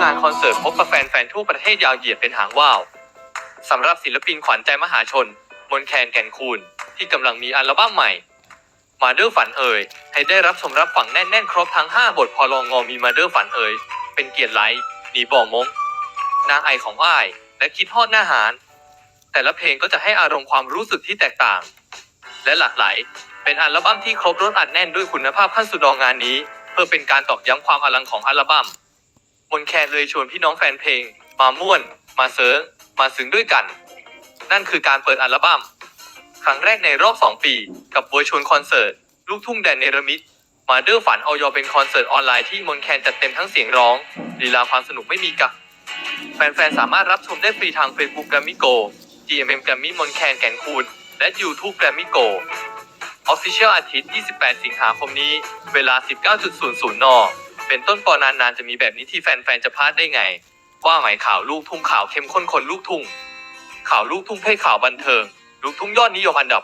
งานคอนเสิร์ตพบกับแฟนๆทั่วประเทศยาวเหยียดเป็นหางว่าวสำหรับศิลปินขวัญใจมหาชน มนแคนแก่นคูณที่กำลังมีอัลบั้มใหม่ มาเดอร์ฝันเอ่ยให้ได้รับชมรับฟังแน่นๆ ครบทั้ง 5 บทพอลองงอมีมาเดอร์ฝันเอ่ยเป็นเกียรติไลท์หนีบ่อมงนางไอของอ้าย และคิดทอดหน้าหาร แต่ละเพลงก็จะให้อารมณ์ความรู้สึกที่แตกต่าง และหลากหลายเป็นอัลบั้มที่ครบรสอัดแน่นด้วยคุณภาพขั้นสุดองงานนี้ เพื่อเป็นการตอกย้ำความอลังของอัลบั้ม มนแคนเลยชวนพี่น้องแฟนเพลง มาม่วน มาเซิร์งมาซึ้งด้วยกัน นั่นคือการเปิดอัลบั้มครั้งแรกในรอบ 2 ปี กับเวอร์ชวลคอนเสิร์ต ลูกทุ่งแดนเนรมิตมาเดอร์ฝันออยเป็นคอนเสิร์ตออนไลน์ที่มนแคนจัดเต็มทั้งเสียงร้องลีลาความสนุกไม่มีกักแฟนๆ สามารถรับชมได้ฟรีทาง Facebook Grammy Go GMM Grammy มนแคนแก่นคูณและ YouTube Grammy Go Official อาทิตย์ 28 สิงหาคมนี้ เวลา 19.00 น เป็นต้นปอนานๆจะมีแบบนี้ที่แฟนๆจะพลาดได้ไง ว่าหมายข่าวลูกทุ่งข่าวเข้มข้นคนลูกทุ่งข่าวลูกทุ่งเพศข่าวบันเทิง ลูกทุ่งยอดนิยมอันดับ